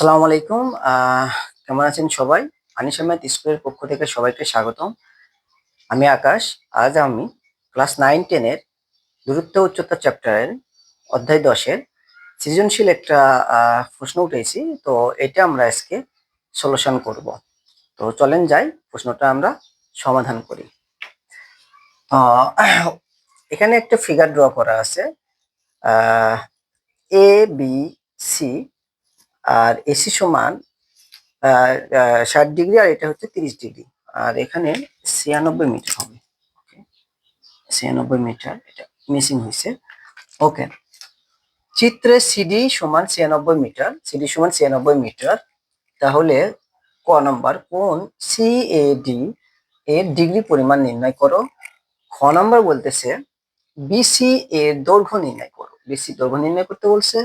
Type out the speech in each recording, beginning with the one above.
আসসালামু আলাইকুম। কেমন আছেন সবাই? আনিস আহমেদ স্কুলের পক্ষ থেকে সবাইকে স্বাগতম। আমি আকাশ। আজ আমি ক্লাস নাইন টেনের দূরত্ব উচ্চতা চ্যাপ্টারের অধ্যায় দশের সৃজনশীল একটা প্রশ্ন উঠেছি। তো এটা আমরা আজকে সলিউশন করব। তো চলেন যাই, প্রশ্নটা আমরা সমাধান করি। এখানে একটা ফিগার ড্র করা আছে। এ বি সি আর এসি সমান ষাট ডিগ্রি আর এটা হচ্ছে তিরিশ ডিগ্রি। আর এখানে ছিয়ানব্বই মিটার হবে, ওকে? ছিয়ানব্বই মিটার, এটা মিসিং হয়েছে, ওকে? চিত্রে সিডি সমান ছিয়ানব্বই মিটার, সিডি সমান ছিয়ানব্বই মিটার, তাহলে ক নম্বর, কোন সি এ ডি এর ডিগ্রি পরিমাণ নির্ণয় করো? খ নম্বর বলতেছে বিসি এর দৈর্ঘ্য নির্ণয় করো। বিসি দৈর্ঘ্য নির্ণয় করতে বলছে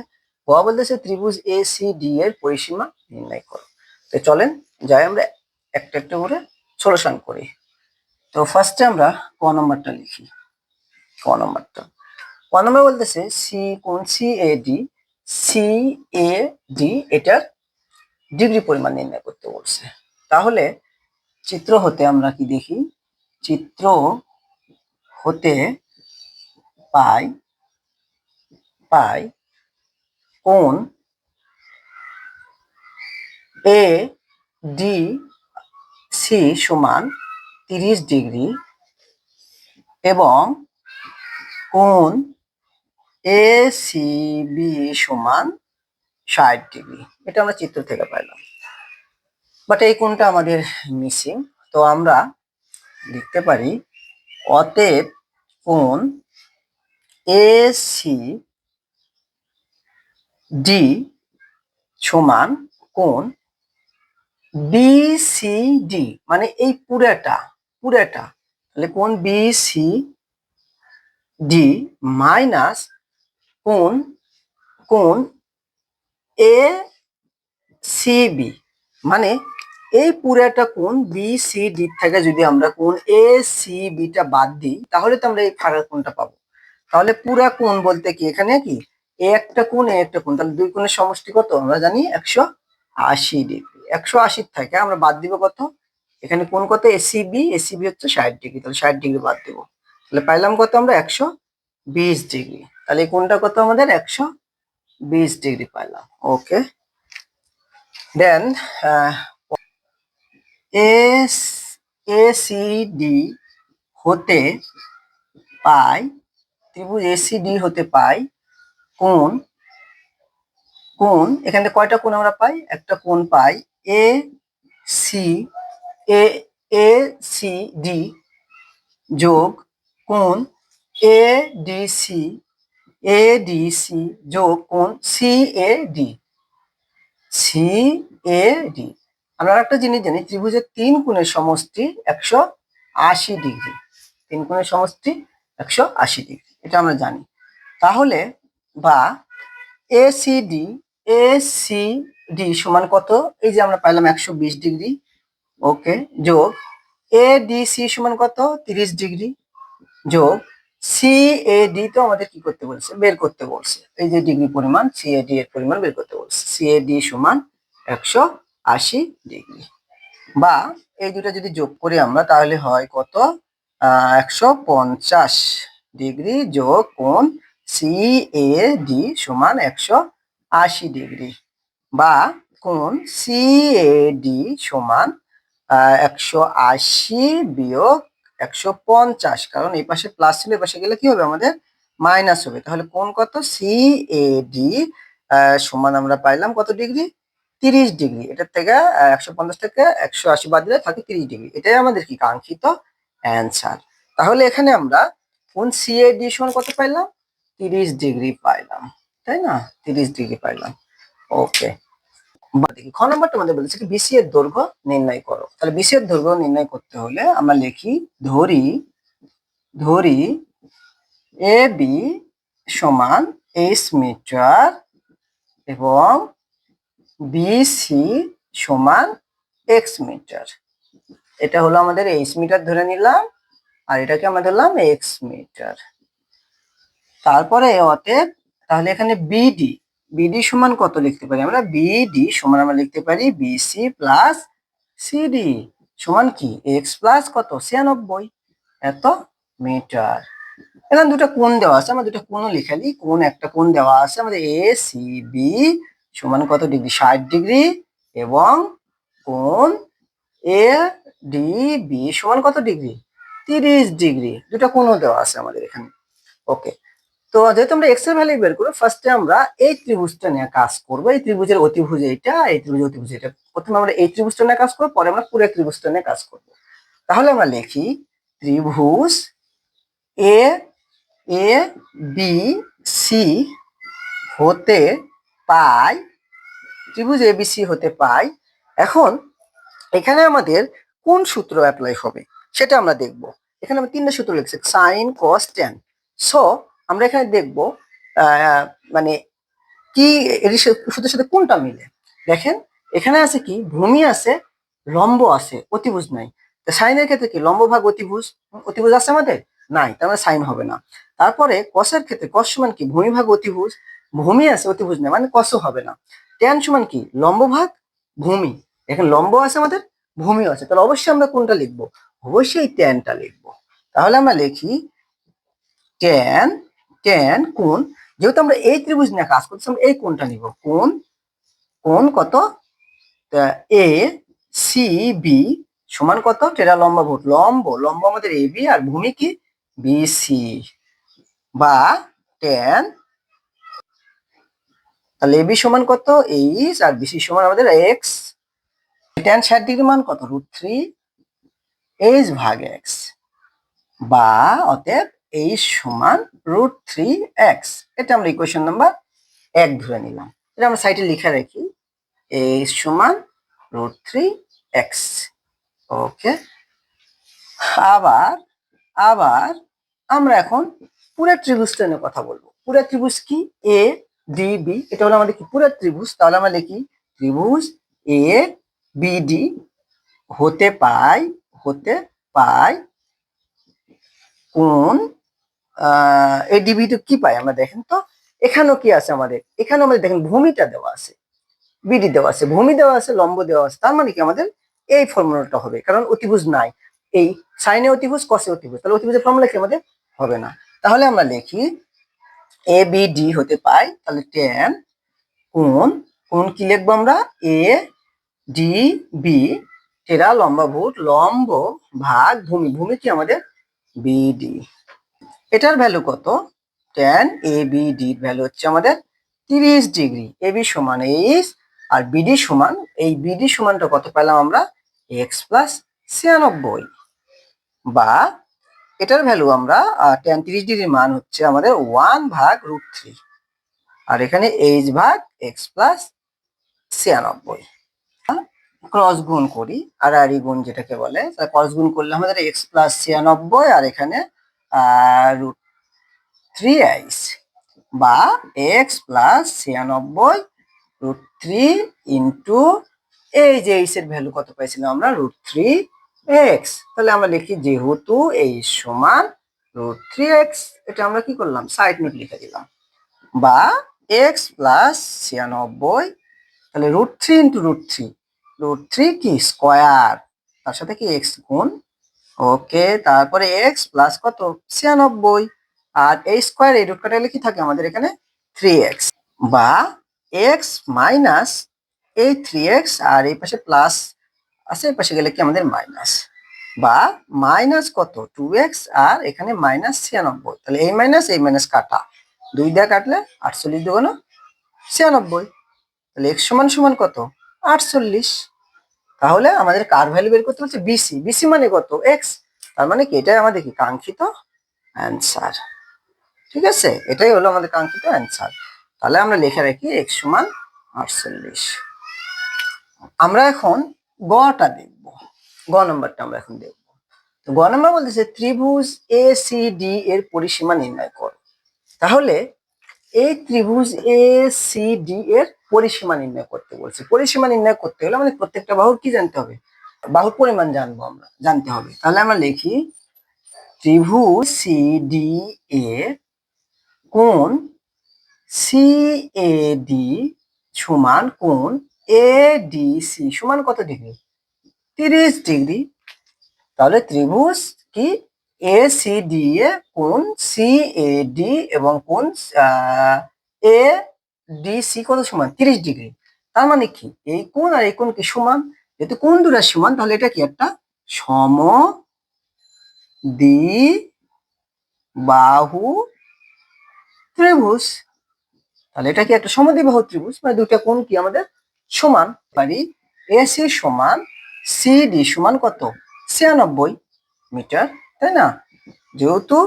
ক বলতেছে ত্রিভুজ এ সি ডি এর পরিসীমা নির্ণয় করো। তো চলেন যাই আমরা একটা একটা করে সলিউশন করি। তো ফার্স্টে আমরা ক নম্বরটা লিখি। ক নম্বরটা। ক নম্বর বলতেছে সি কোন C A D C A D এটার ডিগ্রি পরিমাণ নির্ণয় করতে বলছে। তাহলে চিত্র হতে আমরা কি দেখি? চিত্র হতে পাই পাই কোন? এ ডি সি সমান তিরিশ ডিগ্রি এবং কোন? এ সি বি সমান ষাট ডিগ্রি। এটা আমরা চিত্র থেকে পাইলাম। বাট এই কোনটা আমাদের মিসিং তো আমরা লিখতে পারি, অতএব কোন? এ সি ডি সমান কোন বিসিডি মানে এই পুরাটা পুরাটা। তাহলে কোন বিসি ডি মাইনাস কোন কোন এ সিবি মানে এই পুরাটা কোন বি সি ডি থেকে যদি আমরা কোন এ সি বিটা বাদ দিই, তাহলে তো আমরা এই ফাঁকা কোনটা পাবো। তাহলে পুরা কোণ বলতে কি এখানে কি? এ একটা কোণ একটা কোণ, তাহলে দুই কোণের সমষ্টি কত? আমরা জানি একশো আশি ডিগ্রি। একশো আশির থেকে আমরা বাদ দিব কত? এখানে কোন কত? এসিবি এসিবি হচ্ছে ষাট ডিগ্রি, তাহলে ষাট ডিগ্রি বাদ দিব। তাহলে পাইলাম কত আমরা? একশো বিশ ডিগ্রি। তাহলে এই কোণটা কত আমাদের? একশো বিশ ডিগ্রি পাইলাম। ওকে দেন এস এসিডি হতে পাই, ত্রিভুজ এসিডি হতে পাই কোন কোন এখানে কয়টা কোণ আমরা পাই? একটা কোণ পাই A C A A C D যোগ কোণ A D C A D C যোগ কোণ C A D C A D আমরা একটা জিনিস জানি, ত্রিভুজের তিন কোণের সমষ্টি একশো আশি ডিগ্রি। তিন কোণের সমষ্টি একশো আশি ডিগ্রি, এটা আমরা জানি। তাহলে বা A C D A C D সমান কত? এই যে আমরা পাইলাম একশো বিশ ডিগ্রি। ওকে, যোগ এ ডি সি সমান কত? তিরিশ ডিগ্রি। যোগ সি এ ডি তো আমাদের কি করতে বলছে? বের করতে বলছে। এই যে ডিগ্রি পরিমাণ সি এ ডি এর পরিমাণ বের করতে বলছে। সি এ ডি সমান একশো আশি ডিগ্রি। বা এই দুটো যদি যোগ করি আমরা, তাহলে হয় কত? একশো পঞ্চাশ ডিগ্রি যোগ কোণ সি এ ডি সমান একশো আশি ডিগ্রি বা কোণ সি এ ডি সমান একশো আশি বিয়োগ একশো পঞ্চাশ। কারণ এই পাশে প্লাস ছিল, এই পাশে গেলে কি হবে আমাদের? মাইনাস হবে। তাহলে কোন কত? সি এ ডি সমান আমরা পাইলাম কত ডিগ্রি? তিরিশ ডিগ্রি। এটার থেকে একশো পঞ্চাশ থেকে একশো আশি বাদ দিলে থাকে তিরিশ ডিগ্রি। এটাই আমাদের কি? কাঙ্ক্ষিত অ্যান্সার তাহলে এখানে আমরা কোন সি এ ডি সমান কত পাইলাম? তিরিশ ডিগ্রি পাইলাম, তাই না? তিরিশ ডিগ্রি পাইলাম। ওকে দেখি, খ নম্বরটা আমাদের বলেছে কি বিসি এর দৈর্ঘ্য নির্ণয় করো। তাহলে বিসি এর দৈর্ঘ্য নির্ণয় করতে হলে আমরা লিখি, ধরি ধরি এ বি সমান এইচ মিটার এবং বিসি সমান এক্স মিটার এটা হলো আমাদের এইচ মিটার ধরে নিলাম, আর এটাকে আমরা ধরলাম এক্স মিটার তারপরে অতএব তাহলে এখানে বিডি বিডি সমান কত লিখতে পারি আমরা? বিডি সমান আমরা লিখতে পারি বিসি প্লাস সিডি সমান কি? এক্স প্লাস কত? ছিয়ানব্বই। এত মিটার। এখানে দুটো কোণ দেওয়া আছে, আমরা দুটো কোণও লিখে দিই কোণ, একটা কোণ দেওয়া আছে, আমাদের এ সি বি সমান কত ডিগ্রি? ষাট ডিগ্রি। এবং কোণ এ ডি বি সমান কত ডিগ্রি? তিরিশ ডিগ্রি। দুটো কোণও দেওয়া আছে আমাদের এখানে। ওকে। তো যেহেতু আমরা এক্সের ভ্যালু বের করব ফার্স্টে আমরা এই ত্রিভুজটা নিয়ে কাজ করব। এই ত্রিভুজের অতিভুজ এইটা, এই ত্রিভুজ অতিভুজ এটা প্রথমে আমরা এই ত্রিভুজটা নিয়ে কাজ করব, পরে আমরা পুরো ত্রিভুজটা নিয়ে কাজ করব। তাহলে আমরা লিখি ত্রিভুজ এ এ বি সি হতে পাই, ত্রিভুজ এ বি সি হতে পাই। এখন এখানে আমাদের কোন সূত্র অ্যাপ্লাই হবে সেটা আমরা দেখব। এখানে আমরা তিনটা সূত্র লিখছি সাইন কস ট্যান সো আমরা এখানে দেখব মানে কি এর সা- সাথে কোনটা মিলে? দেখেন, এখানে আছে কি, ভূমি আছে, লম্ব আছে, অতিভুজ নাই। সাইনের ক্ষেত্রে কি, লম্ব ভাগ অতিভুজ? অতিভুজ আছে আমাদের? নাই, তার মানে সাইন হবে না। তারপরে কসের ক্ষেত্রে কস সমান কি, ভূমি ভাগ অতিভুজ, ভূমি আছে, অতিভুজ নাই মানে কসও হবে না। ট্যান সমান কি, লম্ব ভাগ, ভূমি। এখানে লম্ব আছে আমাদের, ভূমিও আছে। তাহলে অবশ্যই আমরা কোনটা লিখব? অবশ্যই ট্যানটা লিখব। তাহলে আমরা লিখি ট্যান ট্যান কোন যেহেতু আমরা এই ত্রিভুজ নিয়ে কাজ করছি, আমরা এই কোণটা নিব। কোন কোণ কত? এ সি বি সমান কত? টেরা লম্বা ভূত লম্ব লম্ব আমাদের এ বি আর ভূমি কি? বি সি বা ট্যান তাহলে এবি সমান কত? এইচ আর বিসি সমান আমাদের এক্স ট্যান ষাট ডিগ্রি মান কত? রুট থ্রি এইচ ভাগ এক্স বা অতএব এইচ সমান রুট থ্রি এক্স। এটা আমরা ইকুয়েশন নাম্বার এক ধরে নিলাম। এটা আমরা সাইডে লিখে রাখি। এইচ সমান রুট থ্রি এক্স। ওকে। আবার আবার আমরা এখন পুরো ত্রিভুজটা নিয়ে কথা বলব। পুরো ত্রিভুজ কি? এ ডি বি এটা হলো আমাদের কি? পুরো ত্রিভুজ। তাহলে আমরা লিখি, ত্রিভুজ এ বি ডি হতে পাই হতে পাই কোন এ ডিবি তো কি পাই আমরা দেখেন তো, এখানেও কি আছে আমাদের? এখানে আমাদের দেখেন ভূমিটা দেওয়া আছে বিডি দেওয়া আছে, ভূমি দেওয়া আছে, লম্ব দেওয়া আছে, তার মানে কি আমাদের এই ফর্মুলাটা হবে, কারণ অতিভুজ নাই। এই সাইনে অতিভুজ কসে অতিভুজ, তাহলে অতিভুজের ফর্মুলা কি আমাদের? হবে না। তাহলে আমরা লিখি এ বি ডি হতে পাই, তাহলে টেন কোন কোন কি লিখব আমরা? এ ডি বি টেরা, লম্বা ভূত লম্ব ভাগ ভূমি ভূমি কি আমাদের? বিডি এটার ভ্যালু কত? Tan A B D value হচ্ছে আমাদের তিরিশ ডিগ্রি এ বি সমান এইচ আর বিডি সমান, এই বিডি সমানটা কত পেলাম আমরা? এক্স প্লাস ছিয়ানব্বই। বা এটার ভ্যালু আমরা টেন তিরিশ ডিগ্রির মান হচ্ছে আমাদের ওয়ান ভাগ রুট থ্রি আর এখানে এইচ ভাগ এক্স প্লাস ছিয়ানব্বই। ক্রস গুণ করি আর আর গুণ যেটাকে বলে ক্রস গুণ করলে আমাদের এক্স প্লাস ছিয়ানব্বই আর এখানে রুট থ্রি এইচ বা এক্স প্লাস ছিয়ানব্বই রুট থ্রি ইন্টু এই যে এইচ এর ভ্যালু কত পাইছিলাম আমরা? রুট থ্রি এক্স তাহলে আমরা লিখি যেহেতু এই সমান রুট থ্রি এক্স এটা আমরা কি করলাম? সাইড নোট লিখে দিলাম। বা এক্স প্লাস ছিয়ানব্বই, তাহলে root three into root three root three কি? স্কোয়ার তার সাথে কি এক্স গুণ ওকে, তারপরে এক্স প্লাস কত? ছিয়ানব্বই। আর এই স্কোয়ার এই রুট কাটালে কি থাকে আমাদের এখানে থ্রি এক্স বা এক্স মাইনাস এই থ্রি এক্স আর এই পাশে প্লাস আছে, এই পাশে গেলে কি আমাদের মাইনাস বা মাইনাস কত? টু এক্স আর এখানে মাইনাস ছিয়ানব্বই। তাহলে এই মাইনাস এই মাইনাস কাটা। দুই দিয়ে কাটলে আটচল্লিশ দুগুণ ছিয়ানব্বই। তাহলে এক্স সমান সমান কত? আটচল্লিশ। তাহলে আমাদের কার ভ্যালু বের করতে হচ্ছে বিসি বিসি মানে কত? এক্স তার মানে কি? এটাই আমাদের কি? কাঙ্ক্ষিত অ্যান্সার ঠিক আছে? এটাই হলো আমাদের কাঙ্ক্ষিত অ্যান্সার তাহলে আমরা লিখে রাখি এক্স সমান আটচল্লিশ। আমরা এখন গটা দেখব। গ নম্বরটা আমরা এখন দেখব। তো গ নম্বর বলতেছে ত্রিভুজ এ সি ডি এর পরিসীমা নির্ণয় করো। তাহলে এই ত্রিভুজ এ সি ডি এর পরিসীমা নির্ণয় করতে বলছে। পরিসীমা নির্ণয় করতে হলে আমাদের প্রত্যেকটা বাহুর কি জানতে হবে? বাহুর পরিমাণ জানব আমরা, জানতে হবে। তাহলে আমরা লিখি ত্রিভুজ সি ডি এ কোণ সি এ ডি সমান কোণ এ ডি সি সমান কত ডিগ্রি? তিরিশ ডিগ্রি। তাহলে ত্রিভুজ কি এ সি ডি এ কোণ সি এ ডি এবং কোণ এ ডি সি কত সমান? তিরিশ ডিগ্রি। তার মানে কি? এই কোণ আর এই কোণ কি সমান? যেহেতু কোণ দুটা সমান, তাহলে এটা কি একটা সম দ্বি বাহু ত্রিভুজ। তাহলে এটা কি একটা সমদ্বিবাহু ত্রিভুজ? মানে দুটা কোণ কি আমাদের সমান? পারি? এসি সমান সিডি সমান কত? ছিয়ানব্বই মিটার। তাই না? যেহেতু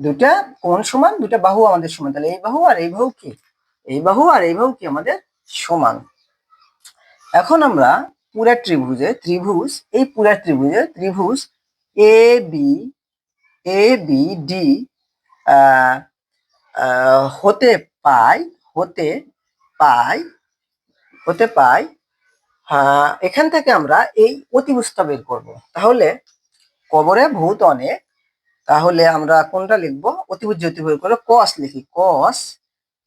দুটা কোন সমান? দুটা বাহু আমাদের সমান। তাহলে এই বাহু আর এই বাহু কি? এই বাহু আর এই বাহু কি আমাদের সমান? এখন আমরা পুরা ত্রিভুজে ত্রিভুজ এই পুরা ত্রিভুজে ত্রিভুজ A B A B D হতে পাই হতে পাই হতে পাই আহ, এখান থেকে আমরা এই অতিবুস্তা বের করব। তাহলে কবরে ভূত অনেক, তাহলে আমরা কোনটা লিখব? অতিভুজ বের করে কস লিখি, কস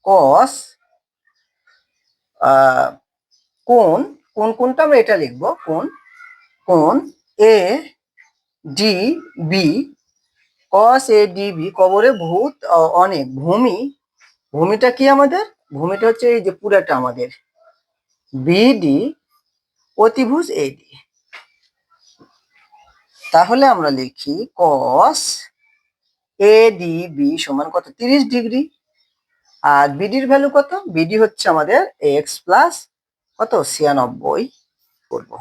কস কোন কোন, কোনটা আমরা এটা লিখব? কোন কোন, A, D, B, cos, A, D, B, কবরে ভূত অনেক, ভূমি, ভূমিটা কি আমাদের? ভূমিটা হচ্ছে এই যে পুরাটা আমাদের বিডি অতিভুজ এডি তাহলে আমরা লিখি কস এ ডি বি সমান কত? তিরিশ ডিগ্রি। আর বিডির ভ্যালু কত? বিডি হচ্ছে আমাদের এক্স প্লাস কত? ছিয়ানব্বই করব।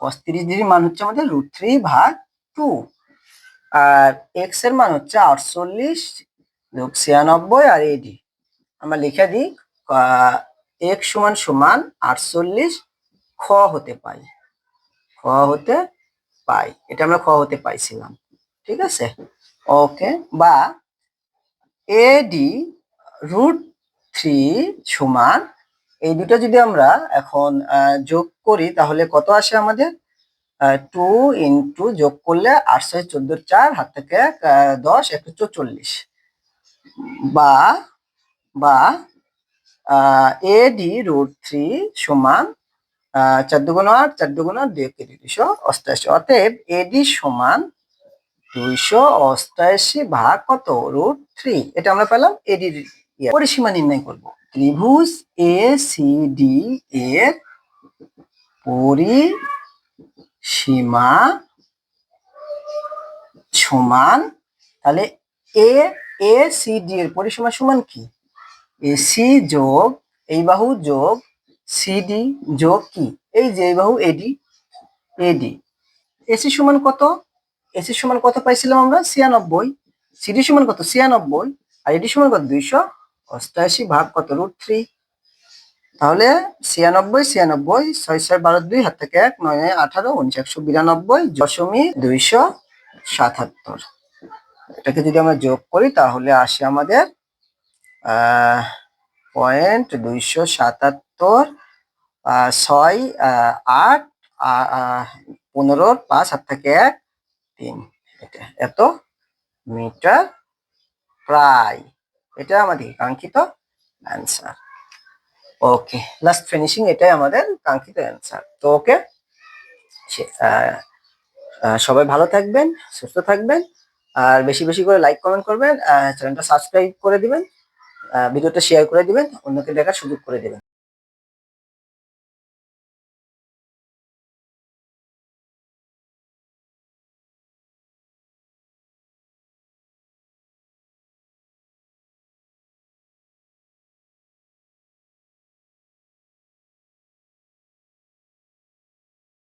কস তিরিশ ডিগ্রি মান হচ্ছে আমাদের রুট থ্রি ভাগ টু আর এক্সের মান হচ্ছে আটচল্লিশ যোগ ছিয়ানব্বই আর এডি আমরা লিখে দিই এক্স সমান সমান আটচল্লিশ খ হতে পাই। খ হতে পাই, এটা আমরা খ হতে পাইছিলাম, ঠিক আছে? ওকে, বা এ ডি রুট থ্রি সমান, এই দুটো যদি আমরা এখন যোগ করি, তাহলে কত আসে আমাদের? টু ইন্টু যোগ করলে আটশো চোদ্দ চার, হাত থেকে দশ, একশো চল্লিশ। বা বা এডি রুট থ্রি সমান চার দুগুণ আট, চার দুগুণ আট, দুই একে দুইশো অষ্টাশি। অতএব এডি সমান দুইশো অষ্টাশি ভাগ কত? Root three. এটা আমরা পেলাম এডির পরিসীমা নির্ণয় করব। ত্রিভুজ এ, সি, ডি এর পরিসীমা সমান, তাহলে এ এ, সি, ডি এর পরিসীমা সমান কি? এসি যোগ, এই বাহু যোগ সিডি যোগ কি? এই যে বাহু এডি এডি এসি সমান কত? এসি সমান কত পাইছিলাম আমরা? ছিয়ানব্বই। সিডি সমান কত? ছিয়ানব্বই। আর এডি সমান কত? দুইশো অষ্টাশি ভাগ কত? Root three. তাহলে ছিয়ানব্বই ছিয়ানব্বই, ছয় ছয় বারো দুই, হাত থেকে এক, নয় নয়, আঠারো, উনিশ, একশো বিরানব্বই, দশমিক দুইশো সাতাত্তর। এটাকে যদি আমরা যোগ করি, তাহলে আসে আমাদের পয়েন্ট দুইশো সাতাত্তর ছয় আট পনেরোর পাঁচ হাত থেকে এক, তিন। এটা এত মিটার প্রায়। এটা আমাদের কাঙ্ক্ষিত অ্যান্সার ওকে লাস্ট ফিনিশিং এটাই আমাদের কাঙ্ক্ষিত অ্যান্সার তো ওকে সবাই ভালো থাকবেন, সুস্থ থাকবেন, আর বেশি বেশি করে লাইক কমেন্ট করবেন চ্যানেলটা সাবস্ক্রাইব করে দিবেন ভিডিওটা শেয়ার করে দিবেন, অন্যকে দেখার সুযোগ করে দিবেন।